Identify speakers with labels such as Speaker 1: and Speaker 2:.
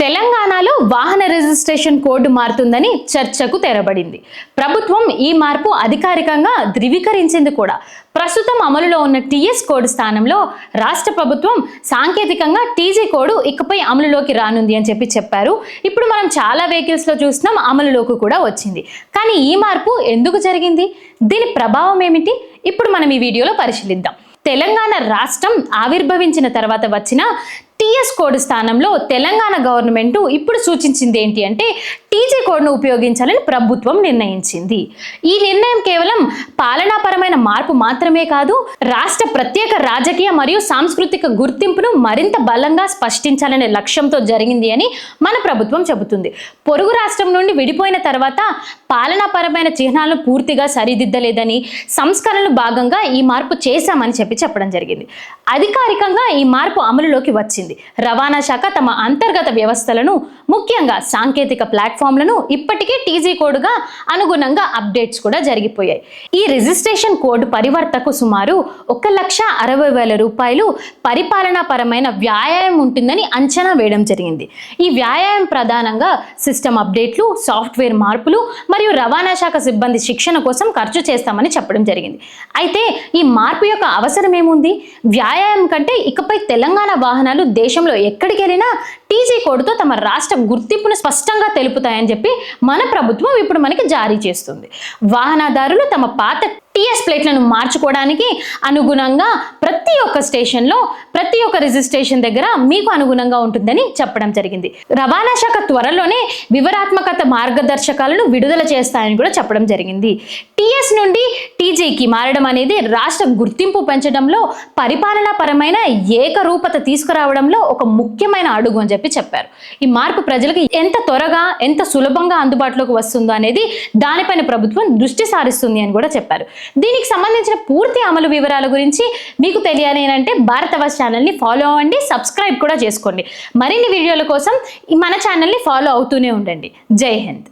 Speaker 1: తెలంగాణలో వాహన registration code మారుతుందని చర్చకు తెరబడింది. ప్రభుత్వం ఈ మార్పు అధికారికంగా ధృవీకరించింది కూడా. ప్రస్తుతం అమలులో ఉన్న టీఎస్ కోడ్ స్థానంలో రాష్ట్ర ప్రభుత్వం సాంకేతికంగా టీజీ కోడ్ ఇకపై అమలులోకి రానుంది అని చెప్పి చెప్పారు. ఇప్పుడు మనం చాలా వెహికల్స్లో చూస్తున్నాం అమలులోకి కూడా వచ్చింది. కానీ ఈ మార్పు ఎందుకు జరిగింది? దీని ప్రభావం ఏమిటి? ఇప్పుడు మనం ఈ వీడియోలో పరిశీలిద్దాం. తెలంగాణ రాష్ట్రం ఆవిర్భవించిన తర్వాత వచ్చిన టీఎస్ కోడ్ స్థానంలో తెలంగాణ గవర్నమెంట్ ఇప్పుడు సూచించింది ఏంటి అంటే టీజీ కోడ్ను ఉపయోగించాలని ప్రభుత్వం నిర్ణయించింది. ఈ నిర్ణయం కేవలం పాలనాపరమైన మార్పు మాత్రమే కాదు రాష్ట్ర ప్రత్యేక రాజకీయ మరియు సాంస్కృతిక గుర్తింపును మరింత బలంగా స్పష్టించాలనే లక్ష్యంతో జరిగింది అని మన ప్రభుత్వం చెబుతుంది. పొరుగు రాష్ట్రం నుండి విడిపోయిన తర్వాత పాలనాపరమైన చిహ్నాలను పూర్తిగా సరిదిద్దలేదని సంస్కరణలు భాగంగా ఈ మార్పు చేశామని చెప్పి చెప్పడం జరిగింది. అధికారికంగా ఈ మార్పు అమలులోకి వచ్చింది. రవాణా శాఖ తమ అంతర్గత వ్యవస్థలను ముఖ్యంగా సాంకేతిక ప్లాట్ఫామ్లను ఇప్పటికే టీజీ కోడ్గా అనుగుణంగా అప్డేట్స్ కూడా జరిగిపోయాయి. ఈ రిజిస్ట్రేషన్ కోడ్ పరివర్తకు సుమారు ఒక లక్ష అరవై వేల రూపాయలు పరిపాలనాపరమైన వ్యాయామం ఉంటుందని అంచనా వేయడం జరిగింది. ఈ వ్యాయామం ప్రధానంగా సిస్టమ్ అప్డేట్లు సాఫ్ట్వేర్ మార్పులు మరియు రవాణా శాఖ సిబ్బంది శిక్షణ కోసం ఖర్చు చేస్తామని చెప్పడం జరిగింది. అయితే ఈ మార్పు యొక్క అవసరం ఏముంది? వ్యాయామం కంటే ఇకపై తెలంగాణ వాహనాలు దేశంలో ఎక్కడికి వెళ్ళినా టీజీ కోడ్తో తమ రాష్ట్ర గుర్తింపును స్పష్టంగా తెలుపుతాయని చెప్పి మన ప్రభుత్వం ఇప్పుడు మనకి జారీ చేస్తుంది. వాహనదారులు తమ పాత టీఎస్ ప్లేట్లను మార్చుకోవడానికి అనుగుణంగా ప్రతి ఒక్క స్టేషన్లో ప్రతి ఒక్క రిజిస్ట్రేషన్ దగ్గర మీకు అనుగుణంగా ఉంటుందని చెప్పడం జరిగింది. రవాణా శాఖ త్వరలోనే వివరాత్మకత మార్గదర్శకాలను విడుదల చేస్తాయని కూడా చెప్పడం జరిగింది. టీఎస్ నుండి టీజీకి మారడం అనేది రాష్ట్ర గుర్తింపు పెంచడంలో పరిపాలనాపరమైన ఏకరూపత తీసుకురావడంలో ఒక ముఖ్యమైన అడుగు అని చెప్పి చెప్పారు. ఈ మార్పు ప్రజలకు ఎంత త్వరగా ఎంత సులభంగా అందుబాటులోకి వస్తుందో అనేది దానిపైన ప్రభుత్వం దృష్టి సారిస్తుంది అని కూడా చెప్పారు. దీనికి సంబంధించిన పూర్తి అమలు వివరాల గురించి మీకు తెలియాలి అని అంటే భారతవాస్ ఛానల్ని ఫాలో అవ్వండి సబ్స్క్రైబ్ కూడా చేసుకోండి. మరిన్ని వీడియోల కోసం మన ఛానల్ని ఫాలో అవుతూనే ఉండండి. జై హింద్.